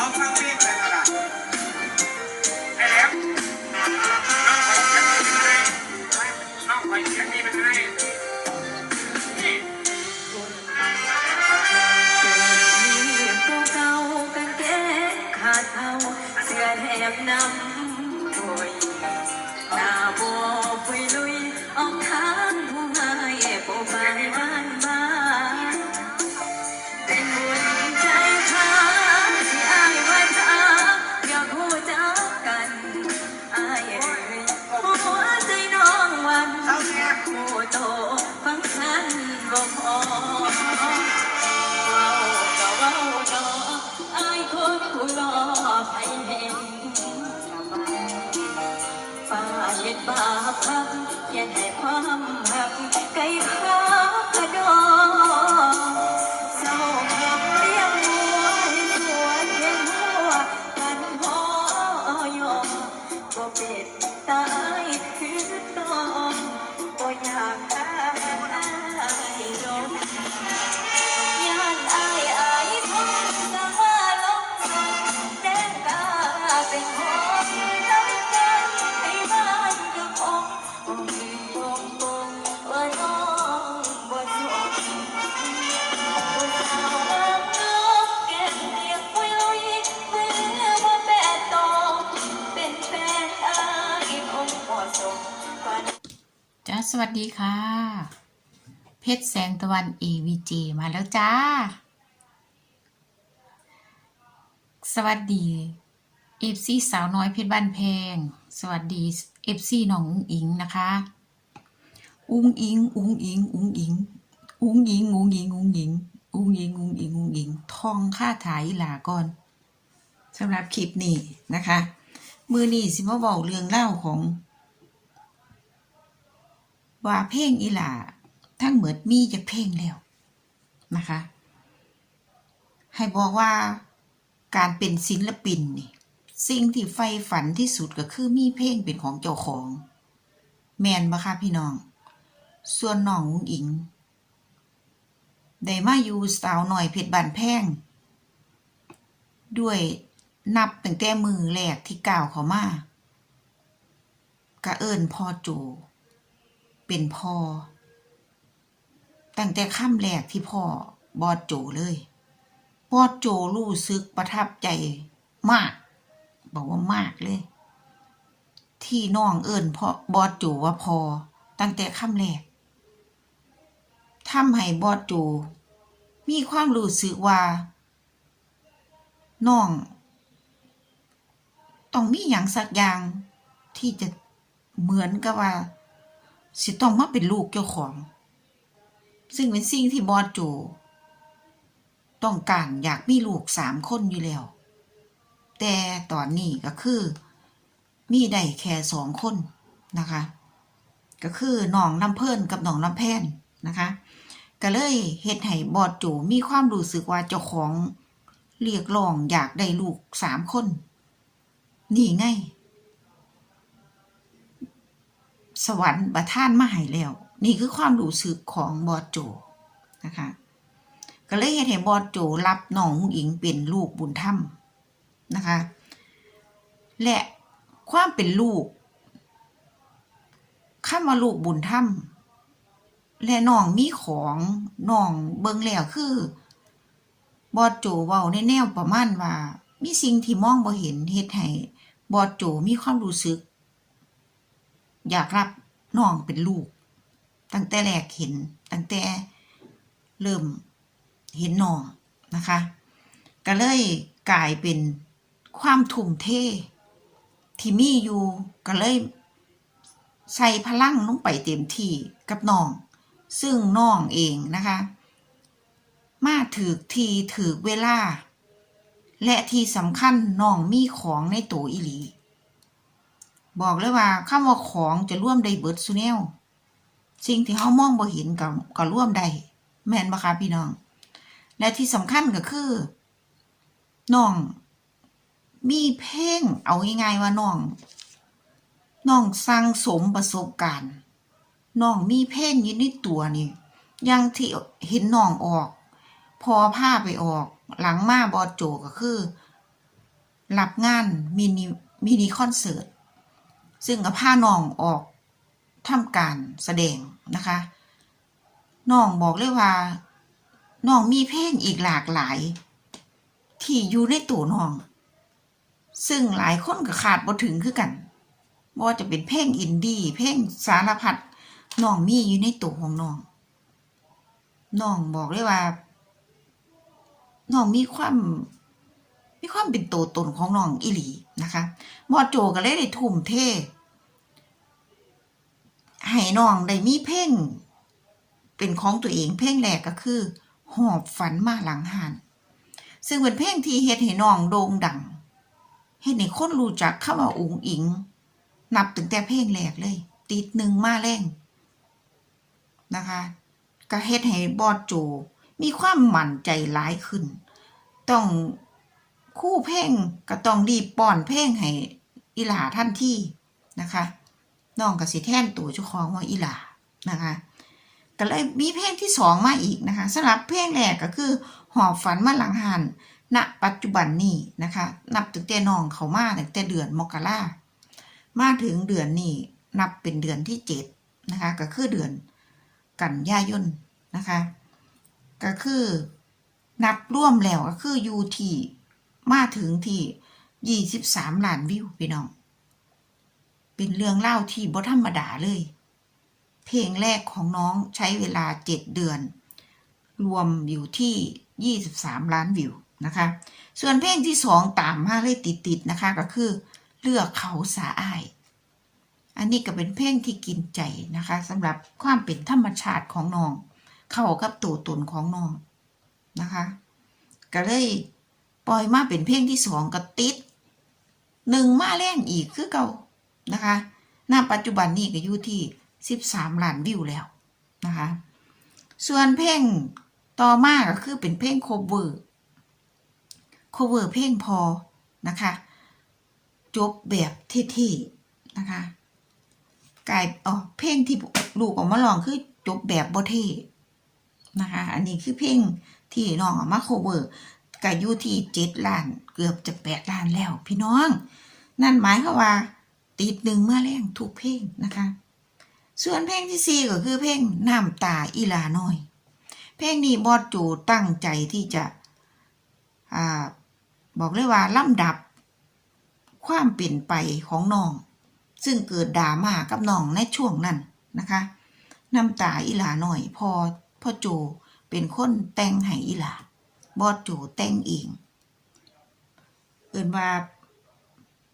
Alta หักไกลข้า วัสดีค่ะ เพชรแสงตะวัน AVJ มาแล้วจ้า สวัสดีเอฟซีสาวน้อยเพชรบ้านแพง สวัสดีเอฟซีน้องอุ้งอิงนะคะ อุ้งอิง อุ้งอิง อุ้งอิง อุ้งอิง อุ้งอิง อุ้งอิง อุ้งอิง อุ้งอิง อุ้งอิง ทองค่าถ่ายหลาก่อนสำหรับคลิปนี้นะคะ มือนี้สิมาบอกเรื่องเล่าของ ว่าเพลงอีหล่าทั้งเหมือนมีจะเพลงแล้วนะคะ ให้บอกว่าการเป็นศิลปินนี่สิ่งที่ใฝ่ฝันที่สุดก็คือมีเพลงเป็นของเจ้าของ แมนบ่คะพี่น้อง ส่วนน้องอุ๋งอิงได้มาอยู่สาวหน่อยเพชรบานแพง ด้วยนับตั้งแต่มือแรกที่ก้าวเขามากระเอิญพ่อโจ เป็นพ่อ ตั้งแต่ค่ำแรกที่พ่อบอดโจเลยบอดโจรู้สึกประทับใจมาก บอกว่ามากเลย ที่น้องเอิญพ่อบอดโจว่าพอ ตั้งแต่ค่ำแรกทำให้บอดโจมีความรู้สึกว่าน้องต้องมีอย่างสักอย่างที่จะเหมือนกับว่า สิต้องมาเป็นลูกเจ้าของ ซึ่งเป็นสิ่งที่บอสโจ ต้องการอยากมีลูกสามคนอยู่แล้ว แต่ตอนนี้ก็คือ มีได้แค่สองคนนะคะ ก็คือน้องน้ำเพิ่นกับน้องน้ำแพนนะคะ ก็เลยเฮ็ดให้บอสโจมีความรู้สึกว่าเจ้าของเรียกร้องอยากได้ลูกสามคน นี่ไง สวรรค์ประทานมาให้แล้ว นี่คือความรู้สึกของบอสโจนะคะ ก็เลยเห็นให้บอสโจรับน้องหญิงเป็นลูกบุญธรรมนะคะ และความเป็นลูกข้ามาลูกบุญธรรมและน้องมีของน้องเบิงแล้วคือบอสโจเว้าในแนวประมาณว่า มีสิ่งที่มองบ่เห็นเฮ็ดให้บอสโจมีความรู้สึก อยากรับน้องเป็นลูก ตั้งแต่แรกเห็น ตั้งแต่เริ่มเห็นน้องนะคะ ก็เลยกลายเป็นความทุ่มเท ที่มีอยู่ก็เลยใส่พลังลงไปเต็มที่กับน้อง ซึ่งน้องเองนะคะ มาถือทีถือเวลา และที่สำคัญน้องมีของในตัวอีหลี บอกเลยว่าคำว่าของจะร่วมได้เบิดซุแนวสิ่งที่เฮามองบ่เห็นก็ก็ร่วมได้แม่นบ่คะพี่น้อง และที่สำคัญก็คือน้อง มีเพลงเอาง่ายๆว่าน้องน้องสร้างสมประสบการณ์น้องมีเพลงอยู่ในตัวนี่ยังที่เห็นน้องออก พอผ้าไปออก หลังมาบอดโจก็คือรับงานมินิมินิคอนเสิร์ต ซึ่งก็พาน้องออกทำการแสดงนะคะน้องบอกเลยว่าน้องมีเพลงอีกหลากหลาย ที่อยู่ในตัวน้อง ซึ่งหลายคนก็ขาดบ่ถึงคือกันบ่ว่าจะเป็นเพลงอินดี้เพลงสารพัดน้องมีอยู่ในตัวของน้องน้องบอกเลยว่าน้องมีความ มีความเป็นตัวตนของน้องอีหลีนะคะมอโจก็เลยได้ทุ่มเทให้น้องได้มีเพลงเป็นของตัวเองเพลงแรกก็คือ หอบฝันมาหลังหานซึ่งเป็นเพลงที่เฮ็ดให้น้องโด่งดังเฮ็ดให้คนรู้จักคำว่าอุ๋งอิง นับตั้งแต่เพลงแรกเลย ติดหนึ่งมาแรงนะคะก็เฮ็ดให้บอดโจ มีความมั่นใจหลายขึ้น ต้อง คู่เพลงก็ต้องรีบป้อนเพลงให้อีหลาท่านที่นะคะน้องก็สิแท่นตัวเจ้าของว่าอีหลานะคะก็เลยมีเพลงที่สองมาอีกนะคะสำหรับเพลงแรกก็คือหอบฝันมาหลังหันณปัจจุบันนี้นะคะ นับตั้งแต่น้องเขามาตั้งแต่เดือนมกรามาถึงเดือนนี้นับเป็นเดือนที่เจ็ดนะคะก็คือเดือนกันยายนนะคะ ก็คือนับร่วมแล้วก็คืออยู่ที่ มาถึงที่ยี่สิบสามล้านวิวพี่น้อง เป็นเรื่องเล่าที่บ่ธรรมดาเลย เพลงแรกของน้องใช้เวลาเจ็ดเดือน รวมอยู่ที่23ล้านวิวนะคะ ส่วนเพลงที่สองตามมาเลยติดๆนะคะก็คือ เลือกเขาสาอาย อันนี้ก็เป็นเพลงที่กินใจนะคะสำหรับความเป็นธรรมชาติของน้อง เข้ากับตัวตนของน้องนะคะ ก็เลย ปล่อยมาเป็นเพลงที่สองก็ติดหนึ่งมาแรงอีกคือเก่านะคะณปัจจุบันนี้ก็อยู่ที่13ล้านวิวแล้วนะคะ ส่วนเพลงต่อมาก็คือเป็นเพลงโคเวอร์โคเวอร์เพลงพอนะคะ จบแบบเท่ๆนะคะกลายอ๋อเพลงที่ลูกออกมาลองคือจบแบบบ่เท่นะคะ อันนี้คือเพลงที่น้องออกมาโคเวอร์ ก็อยู่ที่เจ็ดล้านเกือบจะแปดล้านแล้ว พี่น้อง นั่นหมายความว่า ติดหนึ่งเมื่อแรงทุกเพลงนะคะ ส่วนเพลงที่สี่ก็คือเพลงน้ำตาอีลาน้อย เพลงนี้บอสโจตั้งใจที่จะอ่าบอกเลยว่าลำดับ ความเปลี่ยนไปของน้อง ซึ่งเกิดดรามากับน้องในช่วงนั้นนะคะน้ำตาอีหลาหน่อย พอพ่อโจเป็นคนแต่งให้อีหลา บอสโจแต่งเอง เอินว่า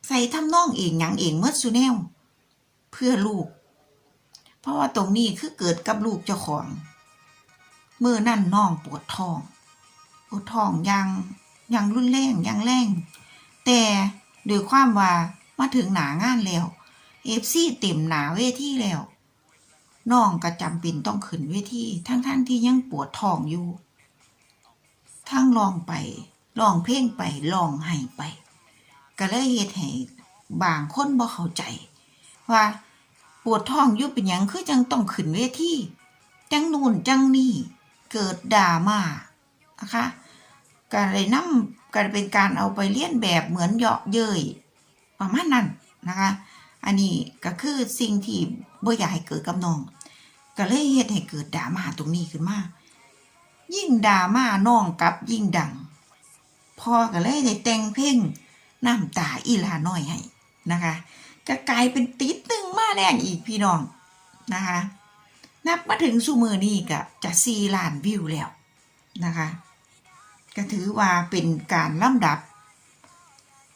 ใส่ทำนองเองหยังเองเมื่อสุแนว เพื่อลูก เพราะว่าตรงนี้คือเกิดกับลูกเจ้าของเมื่อนั่นน้องปวดท้องปวดท้องยังยังรุนแรงยังแรงแต่ด้วยความว่ามาถึงหนางานแล้วเอฟซีเต็มหนาเวทีแล้วน้องก็จำเป็นต้องขึ้นเวทีทั้งๆทที่ยังปวดท้องอยู่ ทั้งลองไปลองเพลงไปลองให้ไป ก็เลยเฮ็ดให้บางคนบ่เข้าใจ ว่าปวดท้องยู่เป็นหยังคือจังต้องขึ้นเวทีจังนู่นจังนี่เกิดดราม่านะคะก็เลยนำก็เป็นการเอาไปเลียนแบบเหมือนเหยาะเย้ยประมาณนั้นนะคะ อันนี้ก็คือสิ่งที่บ่อยากให้เกิดกับน้อง ก็เลยเฮ็ดให้เกิดดราม่าตรงนี้ขึ้นมา ยิ่งดาม่าน้องกับยิ่งดังพ่อก็เลยได้แต่งเพลงน้ำตาอีหลาน้อยให้นะคะก็กลายเป็นติดหนึ่งมาแรงอีกพี่น้องนะคะ นับมาถึงสุมือนี้ก็จะสี่ล้านวิวแล้วนะคะก็ถือว่าเป็นการลำดับ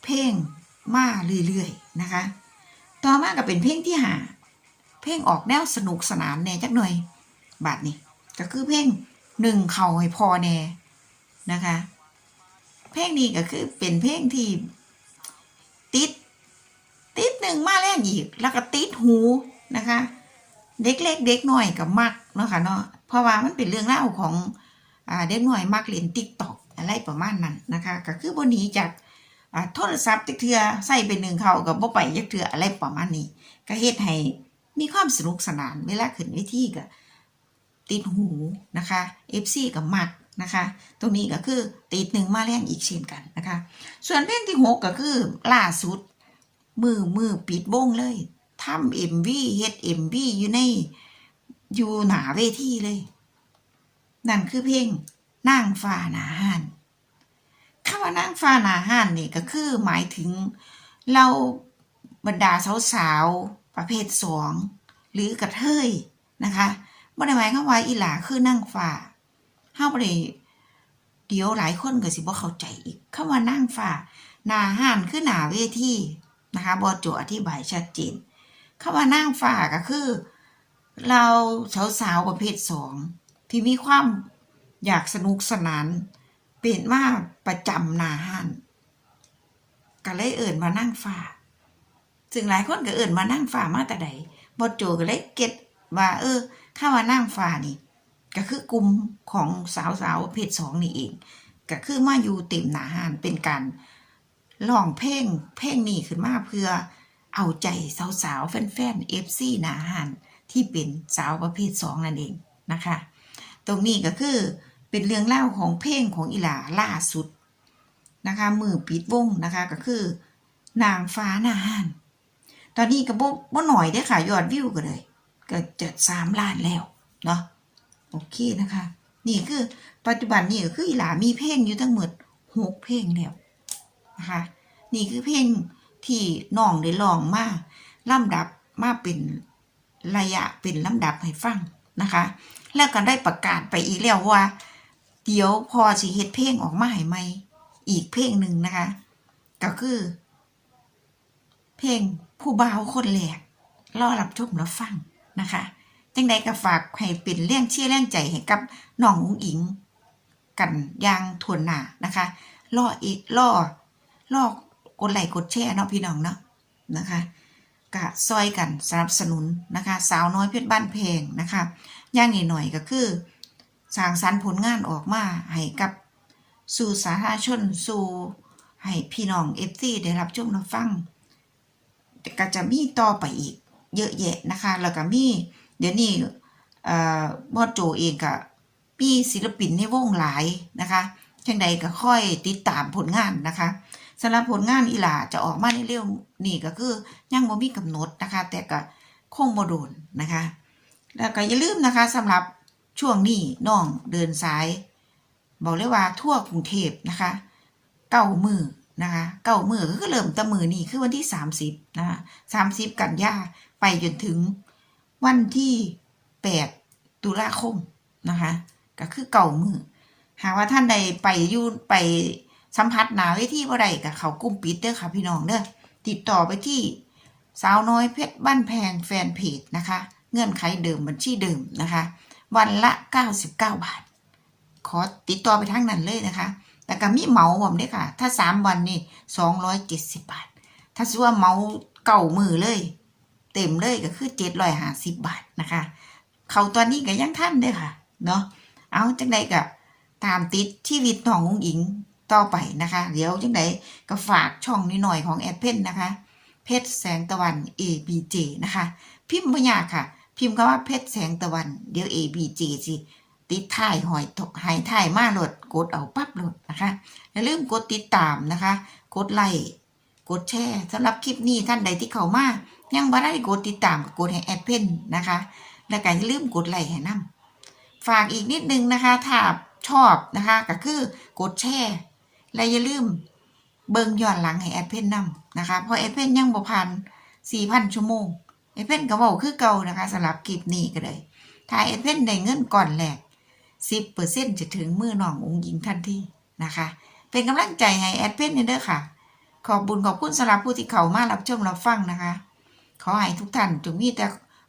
เพลงมาเรื่อยๆนะคะ ต่อมาก็เป็นเพลงที่หาเพลงออกแนวสนุกสนานแน่จักหน่อย บาทนี้ก็คือเพลง หนึ่งเข่าให้พอแน่นะคะ เพลงนี้ก็คือเป็นเพลงที่ ติด ติดหนึ่งมาแรงอีก แล้วก็ติดหูนะคะ เด็กเล็กเด็กน้อยกับมักเนาะค่ะเนาะเพราะว่ามันเป็นเรื่องเล่าของอเด็กน้อยมักเล่นติ๊กตอกอะไรประมาณนั้นนะคะ ก็คือบนนี้จากโทรศัพท์จักเทือใส่เป็นหนึ่งเขากับบ่ไปจักเทืออะไรประมาณนี้ ก็เฮ็ดให้มีความสนุกสนานเวลาขึ้นเวทีก็ ติดหูนะคะ FC กับมักนะคะตรงนี้ก็คือติดหนึ่งมาแรงอีกเช่นกันนะคะ ส่วนเพลงที่หกก็คือล่าสุด มือมือปิดวงเลยทำเอ็มวีเฮ็ดเอ็มวีอยู่ในอยู่หนาเวทีเลย นั่นคือเพลงนางฟ้าหนาห้านคำว่านางฟ้าหนาห้านนี่ก็คือหมายถึงเราบรรดาสาวๆประเภทสองหรือกระเทยนะคะ บ่ได้หมายควาว่าอีหลาคือนางฟ้าเฮาบ่ได้เดี๋ยวหลายคนก็สิบ่เข้าใจอีกคำว่านางฟ้าหนาห้านคือหนาเวทีนะคะบอโจอธิบายชัดเจนคำว่านางฟ้าก็คือ เราสาวๆประเภทสองที่มีความอยากสนุกสนานเป็นมาประจำหนาห้านก็เลยเอิ่นมานั่งฝ่าซึ่งหลายคนก็เอิ่นมานั่งฝ่ามาแต่ใดบอโจก็เลยเก็ตว่าเออ ข้าว่านั่งฝ่านี่ ก็คือกลุ่มของสาวๆประเภทสองนี่เอง ก็คือมาอยู่เต็มหนาหานเป็นการร้องเพลงเพลงนี้ขึ้นมาเพื่อเอาใจสาวๆ แฟนๆเอฟซีหนาหานที่เป็นสาวประเภทสองนั่นเองนะคะ ตรงนี้ก็คือเป็นเรื่องเล่าของเพลงของอีหลาล่าสุดนะคะ มือปิดวงนะคะก็คือนางฟ้าหนาหานตอนนี้ก็บ่บ่หน่อยได้ค่ะยอดวิวก็เลย ก็จะสามล้านแล้วเนาะโอเคนะคะ นี่คือปัจจุบันนี่ก็คืออีหลามีเพลงอยู่ทั้งหมดหกเพลงแล้วนะคะนี่คือเพลงที่น้องได้ลองมาลำดับมาเป็นระยะเป็นลำดับให้ฟังนะคะ แล้วก็ได้ประกาศไปอีกแล้วว่า เดี๋ยวพอสิเฮ็ดเพลงออกมาให้ใหม่อีกเพลงหนึ่งนะคะ ก็คือ เพลงผู้บ่าวคนแรกรอรับชมรับฟัง นะคะจังใดก็ฝากให้เป็นเรื่องเชี่ยแรงใจให้กับน้องอุ๋งอิง กันอย่างทวนหน้านะคะรออีกรอรอกดไหลกดแชร์เนาะพี่น้องเนาะนะคะกะซอยกันสนับสนุนนะคะ สาวน้อยเพชรบ้านเพลงนะคะย่างหน่อยก็คือสร้างสรรค์ผลงานออกมาให้กับสู่สาธารณชนสู่ให้พี่น้องเอฟซีได้รับชมรับฟังก็จะมีต่อไปอีก เยอะแยะนะคะ แล้วก็มีเดี๋ยวนี้บอสโจเองก็มีศิลปินในวงหลายนะคะจังใดก็ค่อยติดตามผลงานนะคะสำหรับผลงานอีหลาจะออกมาในเร็วนี่ก็คือยังบ่มีกำหนดนะคะ แต่ก็คงบ่โดนนะคะ แล้วก็อย่าลืมนะคะสำหรับช่วงนี้น้องเดินสาย บอกเลยว่าทั่วกรุงเทพนะคะเก้ามือนะคะเก้ามือก็คือเริ่มตะมือนี่คือวันที่30นะคะ30กันยา ไปจนถึงวันที่8ตุลาคมนะคะก็คือเก่ามือ หากว่าท่านใดไปยู่ไปสัมผัสหนาเวทีบ่ได้กับเขากุ้มปิดเด้อค่ะพี่น้องเด้อติดต่อไปที่สาวน้อยเพชรบ้านแพงแฟนเพจนะคะ เงื่อนไขเดิมบัญชีเดิมนะคะ วันละ 99 บาท ขอติดต่อไปทางนั้นเลยนะคะ แต่ก็มีเหมาผมด้วยค่ะ ถ้า 3 วันนี่270 บาท ถ้าสมมุติว่าเหมาเก่ามือเลย เต็มเลยก็คือ750บาทนะคะ เขาตอนนี้ก็ยังท่านเด้อค่ะ เนาะเอาจังใดก็ตามติดชีวิตน้องอุ๋งอิงต่อไปนะคะ เดี๋ยวจังใดก็ฝากช่องนิดหน่อยของแอดเพนนะคะ เพชรแสงตะวัน ABJ นะคะ พิมพ์ไม่ยาค่ะ พิมพ์คำว่าเพชรแสงตะวัน เดี๋ยว ABJ สิติดถ่ายหอยตกหายถ่ายมาโหลดกดเอาปั๊บโหลดนะคะอย่าลืมกดติดตามนะคะ กดไลค์กดแชร์สำหรับคลิปนี้ท่านใดที่เข้ามา ยังบ่ได้กดติดตามก็กดให้แอดเพนนะคะ แล้วก็อย่าลืมกดไลค์ให้นำฝากอีกนิดนึงนะคะถ้าชอบนะคะก็คือกดแชร์และอย่าลืมเบิ่งย้อนหลังให้แอดเพนนำนะคะเพราะแอดเพนยังบ่พัน4,000ชั่วโมงแอดเพนก็เว้าคือเก่านะคะสำหรับคลิปนี้ก็เลยถ้าแอดเพนได้เงินก่อนแหละสิบเปอรก10%จะถึงมือน้ององค์หญิงทันทีนะคะ เป็นกำลังใจให้แอดเพนเด้อค่ะ ขอบบุญขอบคุณสำหรับผู้ที่เข้ามารับชมรับฟังนะคะ ขอให้ทุกท่านจงมีแต่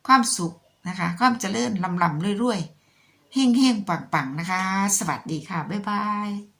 ความสุขนะคะ ความเจริญลำลำรวยๆเฮ่งเฮ่งๆปังปังๆนะคะ สวัสดีค่ะ บ๊ายบาย